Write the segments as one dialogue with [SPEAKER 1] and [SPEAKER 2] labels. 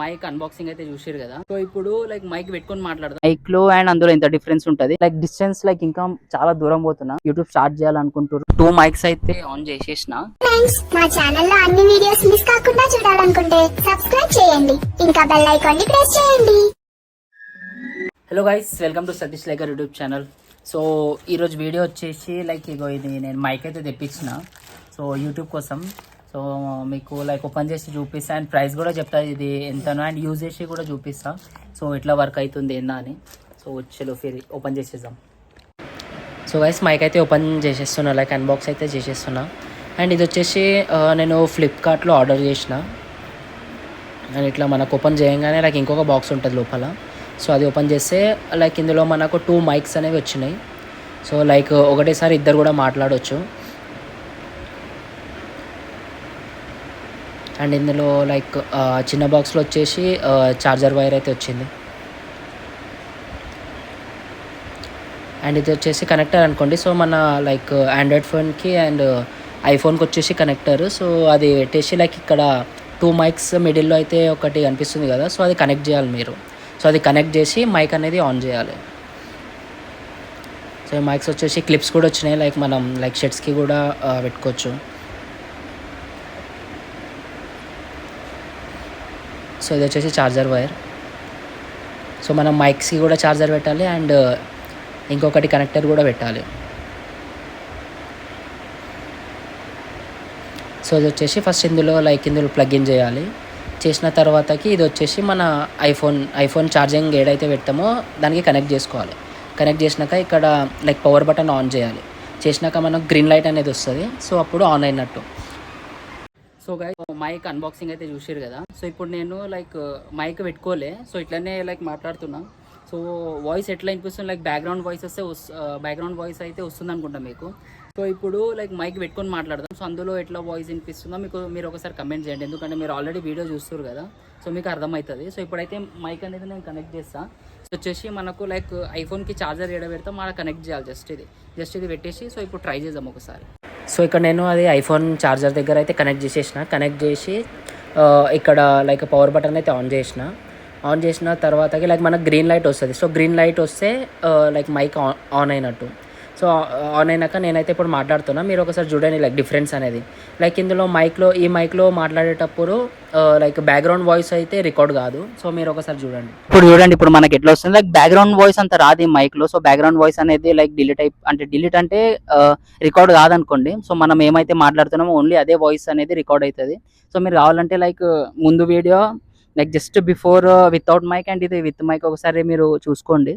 [SPEAKER 1] Mic unboxing అయితే చూసారు కదా. సో ఇప్పుడు లైక్ మైక్ పెట్టుకొని మాట్లాడదాం. మైక్లో అండ్ అందులో ఎంత డిఫరెన్స్ ఉంటది? లైక్ డిస్టెన్స్ లైక్ ఇంకా చాలా దూరం పోతున్నా. యూట్యూబ్ స్టార్ట్ చేయాలనుకుంటారు టూ మైక్స్ అయితే ఆన్ చేసేసిన.
[SPEAKER 2] ఫ్రెండ్స్ మా ఛానల్లో అన్ని వీడియోస్ మిస్ కాకుండా చూడాలనుకుంటే సబ్స్క్రైబ్ చేయండి. ఇంకా బెల్ ఐకాన్ని ప్రెస్ చేయండి
[SPEAKER 1] hello guys welcome to Satish lacquer YouTube channel so ఈరోజు వీడియో వచ్చేసి లైక్ ఇగో ఇది నేను మైక్ అయితే తెప్పించిన. సో యూట్యూబ్ కోసం సో మీకు లైక్ ఓపెన్ చేసి చూపిస్తా. అండ్ ప్రైస్ కూడా చెప్తా. ఇది ఎంతనో అండ్ యూజ్ చేసి కూడా చూపిస్తా. సో ఎట్లా వర్క్ అవుతుంది ఏందా అని. సో చలో ఫిర్ ఓపెన్ చేసేద్దాం. సో గైస్ మైక్ అయితే ఓపెన్ చేసేస్తున్నా. లైక్ అన్బాక్స్ అయితే చేసేస్తున్నా. అండ్ ఇది వచ్చేసి నేను ఫ్లిప్కార్ట్లో ఆర్డర్ చేసిన. అండ్ ఇట్లా మనకు ఓపెన్ చేయగానే లైక్ ఇంకొక బాక్స్ ఉంటుంది లోపల. సో అది ఓపెన్ చేస్తే లైక్ ఇందులో మనకు టూ మైక్స్ అనేవి వచ్చినాయి. సో లైక్ ఒకటేసారి ఇద్దరు కూడా మాట్లాడవచ్చు అండ్ ఇందులో లైక్ చిన్న బాక్స్లో వచ్చేసి చార్జర్ వైర్ అయితే వచ్చింది. అండ్ ఇది వచ్చేసి కనెక్టర్ అనుకోండి. సో మన లైక్ ఆండ్రాయిడ్ ఫోన్కి అండ్ ఐఫోన్కి వచ్చేసి కనెక్టర్ సో అది పెట్టేసి లైక్ ఇక్కడ టూ మైక్స్ మిడిల్లో అయితే ఒకటి కనిపిస్తుంది కదా. సో అది కనెక్ట్ చేయాలి మీరు. సో అది కనెక్ట్ చేసి మైక్ అనేది ఆన్ చేయాలి. సో మైక్స్ వచ్చేసి క్లిప్స్ కూడా వచ్చినాయి. లైక్ మనం లైక్ షర్ట్స్కి కూడా పెట్టుకోవచ్చు. సో ఇది వచ్చేసి చార్జర్ వైర్ సో మనం మైక్స్కి కూడా ఛార్జర్ పెట్టాలి అండ్ uh, ఇంకొకటి కనెక్టర్ కూడా పెట్టాలి. సో ఇది వచ్చేసి ఫస్ట్ ఇందులో లైక్ ఇందులో ప్లగ్ ఇన్ చేయాలి. చేసిన తర్వాతకి ఇది వచ్చేసి మన ఐఫోన్ ఐఫోన్ ఛార్జింగ్ ఏడైతే పెడతామో దానికి కనెక్ట్ చేసుకోవాలి. కనెక్ట్ చేసినాక ఇక్కడ లైక్ పవర్ బటన్ ఆన్ చేయాలి. చేసినాక మనకు గ్రీన్ లైట్ అనేది వస్తుంది. సో అప్పుడు ఆన్ అయినట్టు. సో గై మైక్ అన్బాక్సింగ్ అయితే చూసారు కదా. సో ఇప్పుడు నేను లైక్ మైక్ పెట్టుకోలే. సో ఇట్లనే లైక్ మాట్లాడుతున్నా. సో వాయిస్ ఎట్లా వినిపిస్తుంది? లైక్ బ్యాక్గ్రౌండ్ వాయిస్ వస్తే బ్యాక్గ్రౌండ్ వాయిస్ uh, అయితే వస్తుంది అనుకుంటా మీకు. సో ఇప్పుడు లైక్ మైక్ పెట్టుకొని మాట్లాడదాం. సో అందులో ఎట్లా వాయిస్ వినిపిస్తుందో మీకు మీరు ఒకసారి కమెంట్ చేయండి. ఎందుకంటే మీరు ఆల్రెడీ వీడియో చూస్తారు కదా. సో మీకు అర్థమవుతుంది. సో ఇప్పుడైతే మైక్ అనేది నేను కనెక్ట్ చేస్తాను సో వచ్చేసి మనకు లైక్ ఐఫోన్కి ఛార్జర్ ఎడ పెడతాం మన కనెక్ట్ చేయాలి జస్ట్ ఇది. జస్ట్ ఇది పెట్టేసి సో ఇప్పుడు ట్రై చేద్దాం ఒకసారి. సో ఇక్కడ నేను అది ఐఫోన్ ఛార్జర్ దగ్గర అయితే కనెక్ట్ చేసేసిన. కనెక్ట్ చేసి ఇక్కడ లైక్ పవర్ బటన్ అయితే ఆన్ చేసిన. ఆన్ చేసిన తర్వాతకి లైక్ మనకు గ్రీన్ లైట్ వస్తుంది. సో గ్రీన్ లైట్ వస్తే లైక్ మైక్ ఆన్ ఆన్ అయినట్టు. సో ఆన్ అయినాక నేనైతే ఇప్పుడు మాట్లాడుతున్నా. మీరు ఒకసారి చూడండి లైక్ డిఫరెన్స్ అనేది. లైక్ ఇందులో మైక్లో ఈ మైక్లో మాట్లాడేటప్పుడు లైక్ బ్యాక్గ్రౌండ్ వాయిస్ అయితే రికార్డ్ కాదు. సో మీరు ఒకసారి చూడండి. ఇప్పుడు చూడండి ఇప్పుడు మనకి ఎట్లా వస్తుంది? లైక్ బ్యాక్గ్రౌండ్ వాయిస్ అంత రాదు ఈ మైక్లో సో బ్యాక్గ్రౌండ్ వాయిస్ అనేది లైక్ డిలీట్ అయి అంటే డిలీట్ అంటే రికార్డ్ కాదనుకోండి. సో మనం ఏమైతే మాట్లాడుతున్నామో ఓన్లీ అదే వాయిస్ అనేది రికార్డ్ అవుతుంది సో మీరు కావాలంటే లైక్ ముందు video like just before without mic and ఇది విత్ మైక్ ఒకసారి మీరు చూసుకోండి.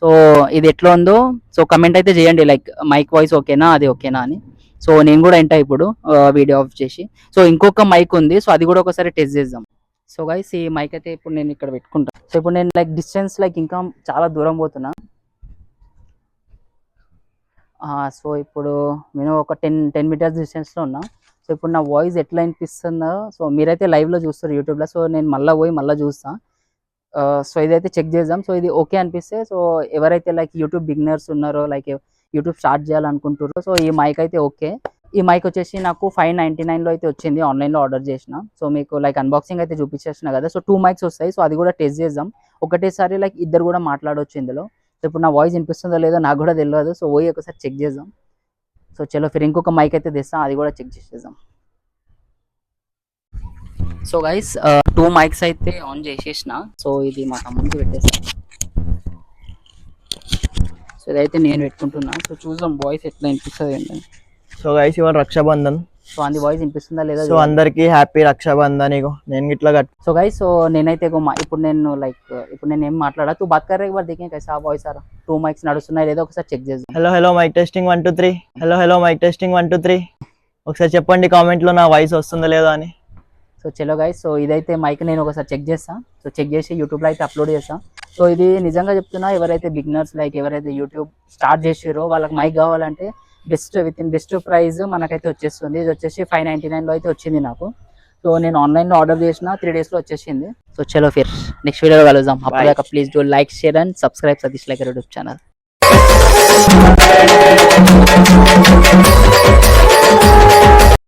[SPEAKER 1] సో ఇది ఎట్లా ఉందో సో కమెంట్ అయితే చేయండి లైక్ మైక్ వాయిస్ ఓకేనా అది ఓకేనా అని. సో నేను కూడా ఎంటా ఇప్పుడు వీడియో ఆఫ్ చేసి. సో ఇంకొక మైక్ ఉంది సో అది కూడా ఒకసారి టెస్ట్ చేద్దాం. సో గైస్ ఈ మైక్ అయితే ఇప్పుడు నేను ఇక్కడ పెట్టుకుంటాను సో ఇప్పుడు నేను లైక్ డిస్టెన్స్ లైక్ ఇంకా చాలా దూరం పోతున్నా. సో ఇప్పుడు నేను ఒక టెన్ టెన్ మీటర్స్ డిస్టెన్స్లో ఉన్నా. సో ఇప్పుడు నా వాయిస్ ఎట్లా వినిపిస్తుందో సో మీరైతే లైవ్లో చూస్తారు యూట్యూబ్లో సో నేను మళ్ళీ పోయి మళ్ళీ చూస్తాను సో ఇదైతే చెక్ చేద్దాం. సో ఇది ఓకే అనిపిస్తే సో ఎవరైతే లైక్ యూట్యూబ్ బిగినర్స్ ఉన్నారో లైక్ యూట్యూబ్ స్టార్ట్ చేయాలనుకుంటారో సో ఈ మైక్ అయితే ఓకే ఈ మైక్ వచ్చేసి నాకు ఫైవ్ నైంటీ నైన్లో అయితే వచ్చింది. ఆన్లైన్లో ఆర్డర్ చేసిన. సో మీకు లైక్ అన్బాక్సింగ్ అయితే చూపించేసిన కదా. సో టూ మైక్స్ వస్తాయి. సో అది కూడా టెస్ట్ చేద్దాం. ఒకటేసారి లైక్ ఇద్దరు కూడా మాట్లాడవచ్చు ఇందులో. సో ఇప్పుడు నా వాయిస్ వినిపిస్తుందో లేదో నాకు కూడా తెలియదు. సో పోయి ఒకసారి చెక్ చేద్దాం. సో చలో ఫిర్ ఇంకొక మైక్ అయితే తెస్తాం. అది కూడా చెక్ చేసేద్దాం. సో గైస్ టూ మైక్స్ అయితే ఆన్ చేసేసిన. సో ఇది మా తమ్ముడికి పెట్టేసాను సో ఇదైతే నేను పెట్టుకుంటున్నా. సో చూద్దాం వాయిస్ ఎట్లా వినిపిస్తుంది ఏంటని.
[SPEAKER 3] సో గైస్ ఇవాళ రక్షాబంధన్.
[SPEAKER 1] సో అంది వాయిస్ వినిపిస్తుందా లేదా
[SPEAKER 3] సో అందరికి హ్యాపీ రక్షాబంధన్ ఇగో. నేను ఇట్లా కట్
[SPEAKER 1] సో గైస్ సో నేనైతే ఇప్పుడు నేను లైక్ ఇప్పుడు నేను ఏం మాట్లాడా తూ బాత్ కర్రే బార్ దేఖే కైసా వాయిస్ ఆరా టూ మైక్స్ నడుస్తున్నాయి. లేదో ఒకసారి చెక్ చేద్దాం.
[SPEAKER 3] Hello hello mic testing one two three hello hello mic testing one two three ఒకసారి చెప్పండి కామెంట్లో నా వాయిస్ వస్తుందో లేదో అని.
[SPEAKER 1] సో చలో గైస్ సో ఇదైతే మైక్ నేను ఒకసారి చెక్ చేస్తా. సో చెక్ చేసి యూట్యూబ్లో అయితే అప్లోడ్ చేస్తా. సో ఇది నిజంగా చెప్తున్నా ఎవరైతే బిగినర్స్ లైక్ ఎవరైతే యూట్యూబ్ స్టార్ట్ చేసారో వాళ్ళకి మైక్ కావాలంటే best with in best price మనకైతే వచ్చేస్తుంది. ఇది వచ్చేసి ఫైవ్ నైంటీ నైన్లో అయితే వచ్చింది నాకు. సో నేను ఆన్లైన్లో ఆర్డర్ చేసిన త్రీ డేస్లో వచ్చేసింది. సో చలో ఫిర్ నెక్స్ట్ వీడియోలో కలుద్దాం. అప్పటిదాకా please do like share and subscribe Satish like YouTube channel